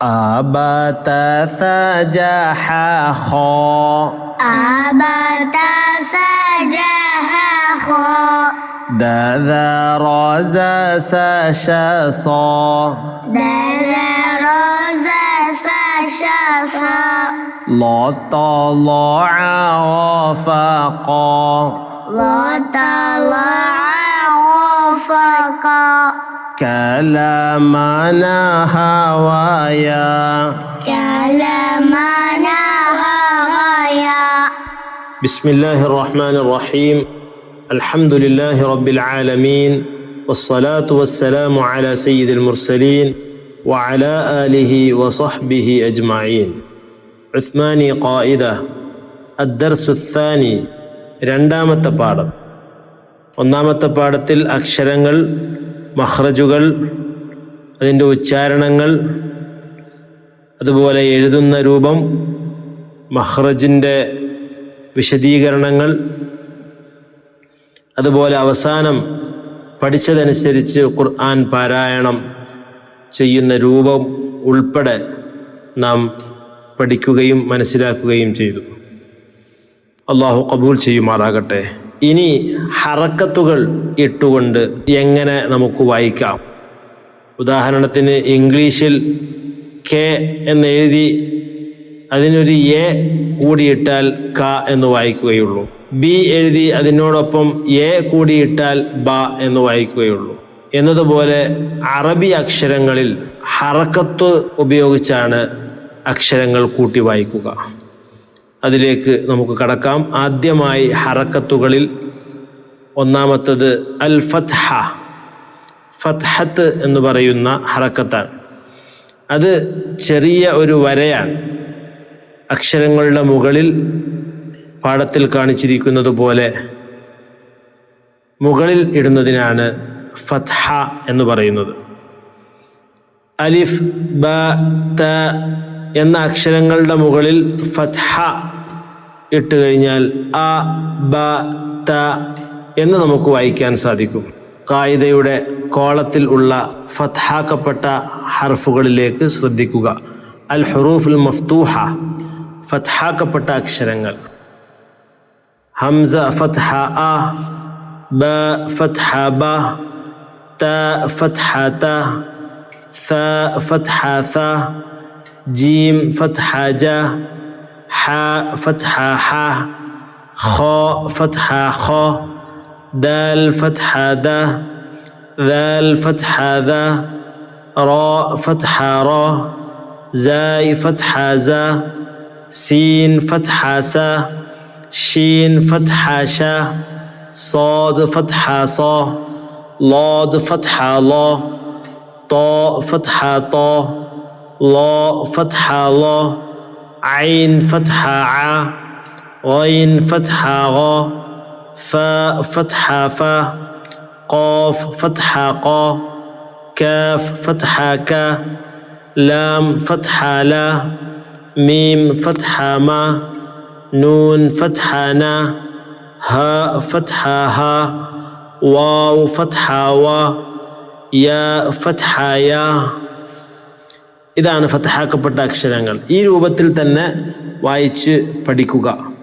阿巴达萨迦哈霍，阿巴达萨迦哈霍，达达罗扎萨沙索，达达罗扎萨沙索，罗达罗阿沃法哥，罗达罗阿沃法哥。كلامنا هوايا كلامنا هوايا بسم الله الرحمن الرحيم الحمد لله رب العالمين والصلاة والسلام على سيد المرسلين وعلى آله وصحبه أجمعين عثماني قائدة الدرس الثاني രണ്ടാമത്തെ പാഠം ഒന്നാമത്തെ പാഠത്തിൽ അക്ഷരങ്ങൾ മഹ്റജുകൾ അതിന്റെ ഉച്ചാരണങ്ങൾ അതുപോലെ എഴുതുന്ന രൂപം മഹ്റജിന്റെ വിശദീകരണങ്ങൾ അതുപോലെ അവസാനം പഠിച്ചതനുസരിച്ച് ഖുർആൻ പാരായണം ചെയ്യുന്ന രൂപം ഉൾപ്പെടെ നാം പഠിക്കുകയും മനസ്സിലാക്കുകയും ചെയ്തു. അള്ളാഹു കബൂൽ ചെയ്യുമാറാകട്ടെ. ഇനി ഹറക്കത്തുകൾ ഇട്ടുകൊണ്ട് എങ്ങനെ നമുക്ക് വായിക്കാം? ഉദാഹരണത്തിന് ഇംഗ്ലീഷിൽ കെ എന്നെഴുതി അതിനൊരു എ കൂടിയിട്ടാൽ ക എന്ന് വായിക്കുകയുള്ളൂ. ബി എഴുതി അതിനോടൊപ്പം എ കൂടിയിട്ടാൽ ബ എന്ന് വായിക്കുകയുള്ളൂ. എന്നതുപോലെ അറബി അക്ഷരങ്ങളിൽ ഹറക്കത്ത് ഉപയോഗിച്ചാണ് അക്ഷരങ്ങൾ കൂട്ടി വായിക്കുക. അതിലേക്ക് നമുക്ക് കടക്കാം. ആദ്യമായി ഹറക്കത്തുകളിൽ ഒന്നാമത്തത് അൽ ഫത്ഹ ഫത്ഹത്ത് എന്ന് പറയുന്ന ഹറക്കത്താണ്. അത് ചെറിയ ഒരു വരയാണ്. അക്ഷരങ്ങളുടെ മുകളിൽ പാഠത്തിൽ കാണിച്ചിരിക്കുന്നത് പോലെ മുകളിൽ ഇടുന്നതിനാണ് ഫത്ഹ എന്ന് പറയുന്നത്. അലിഫ് ബ ത എന്ന അക്ഷരങ്ങളുടെ മുകളിൽ ഫത്ഹ ഇട്ട് കഴിഞ്ഞാൽ അ ബ ത എന്ന് നമുക്ക് വായിക്കാൻ സാധിക്കും. കായികയുടെ കോളത്തിൽ ഉള്ള ഫത്ഹാക്കപ്പെട്ട ഹർഫുകളിലേക്ക് ശ്രദ്ധിക്കുക. അൽ ഹുറൂഫുൽ മഫ്തൂഹ ഫത്ഹാക്കപ്പെട്ട അക്ഷരങ്ങൾ. ഹംസ ഫത്ഹ അ ബ ഫത്ഹ ബ ത ഫത്ഹ ത സ ഫത്ഹ സ جيم فتحة جا حاء فتحة حا خاء فتحة خا دال فتحة دا ذال فتحة ذا راء فتحة را زاي فتحة زا سين فتحة سا شين فتحة شا صاد فتحة صا لاد فتحة لا طاء فتحة طا. لا فتحة لا عين فتحة ع غين فتحة غ ف فتحة فا قاف فتحة قا كاف فتحة كا لام فتحة لا ميم فتحة ما نون فتحة نا ها فتحة ها واو فتحة وا يا فتحة يا. ഇതാണ് ഫത്തഹാക്കപ്പെട്ട അക്ഷരങ്ങൾ. ഈ രൂപത്തിൽ തന്നെ വായിച്ച് പഠിക്കുക.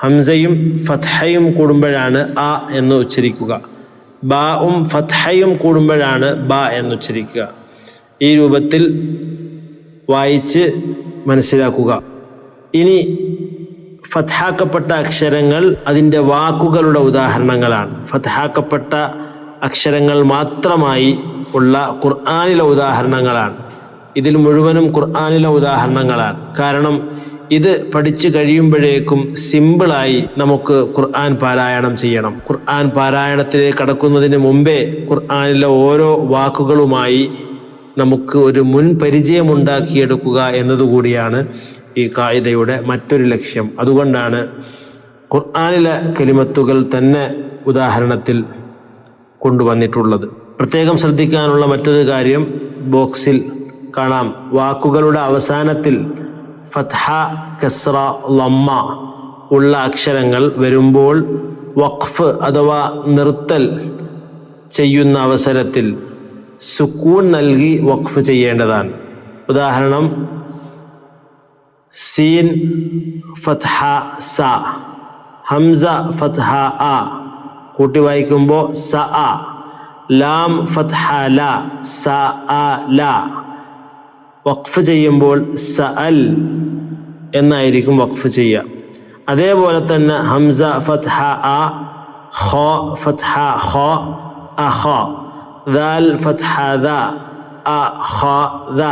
ഹംസയും ഫത്ഹയും കൂടുമ്പോഴാണ് അ എന്ന് ഉച്ചരിക്കുക. ബാവും ഫത്ഹയും കൂടുമ്പോഴാണ് ബ എന്ന് ഉച്ചരിക്കുക. ഈ രൂപത്തിൽ വായിച്ച് മനസ്സിലാക്കുക. ഇനി ഫത്ഹാക്കപ്പെട്ട അക്ഷരങ്ങൾ അതിന്റെ വാക്കുകളുടെ ഉദാഹരണങ്ങളാണ്. ഫത്ഹാക്കപ്പെട്ട അക്ഷരങ്ങൾ മാത്രമായി ഉള്ള ഖുർആാനിലെ ഉദാഹരണങ്ങളാണ്. ഇതിൽ മുഴുവനും ഖുർആാനിലെ ഉദാഹരണങ്ങളാണ്. കാരണം ഇത് പഠിച്ചു കഴിയുമ്പോഴേക്കും സിമ്പിളായി നമുക്ക് ഖുർആൻ പാരായണം ചെയ്യണം. ഖുർആൻ പാരായണത്തിലേക്ക് കടക്കുന്നതിന് മുമ്പേ ഖുർആാനിലെ ഓരോ വാക്കുകളുമായി നമുക്ക് ഒരു മുൻ പരിചയമുണ്ടാക്കിയെടുക്കുക എന്നതുകൂടിയാണ് ഈ കായികയുടെ മറ്റൊരു ലക്ഷ്യം. അതുകൊണ്ടാണ് ഖുർആാനിലെ കലിമത്തുകൾ തന്നെ ഉദാഹരണത്തിൽ കൊണ്ടുവന്നിട്ടുള്ളത്. പ്രത്യേകം ശ്രദ്ധിക്കാനുള്ള മറ്റൊരു കാര്യം ബോക്സിൽ കാണാം. വാക്കുകളുടെ അവസാനത്തിൽ ഫത്ഹ കസ്ര ലമ്മ ഉള്ള അക്ഷരങ്ങൾ വരുമ്പോൾ വഖഫ് അഥവാ നിർത്തൽ ചെയ്യുന്ന അവസരത്തിൽ സുക്കൂൺ നൽകി വഖഫ് ചെയ്യേണ്ടതാണ്. ഉദാഹരണം സീൻ ഫത്ഹ സ ഹംസ ഫത്ഹ ആ. കൂട്ടി വായിക്കുമ്പോൾ സ ആ. ലാം ഫത്ഹ ല സ ആ ല. വഖഫ് ചെയ്യുമ്പോൾ സഅൽ അൽ എന്നായിരിക്കും വഖഫ് ചെയ്യുക. അതേപോലെ തന്നെ ഹംസ ഫത്ഹ ആ ഹോ ഫത്ഹ ഹോ അഖ ദാൽ ഫത്ഹ ദ അ ഖ ദ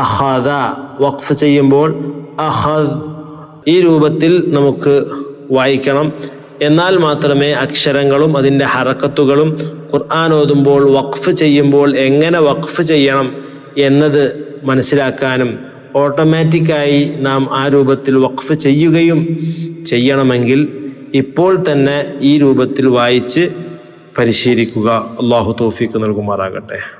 അഖദ വഖഫ് ചെയ്യുമ്പോൾ അഹദ് ഈ രൂപത്തിൽ നമുക്ക് വായിക്കണം. എന്നാൽ മാത്രമേ അക്ഷരങ്ങളും അതിന്റെ ഹറക്കത്തുകളും ഖുർആൻ ഓതുമ്പോൾ വഖഫ് ചെയ്യുമ്പോൾ എങ്ങനെ വഖഫ് ചെയ്യണം എന്നത് മനസ്സിലാക്കാനും ഓട്ടോമാറ്റിക്കായി നാം ആ രൂപത്തിൽ വഖഫ് ചെയ്യുകയും ചെയ്യണമെങ്കിൽ ഇപ്പോൾ തന്നെ ഈ രൂപത്തിൽ വായിച്ച് പരിശീലിക്കുക. അള്ളാഹു തോഫിക്ക് നൽകുമാറാകട്ടെ.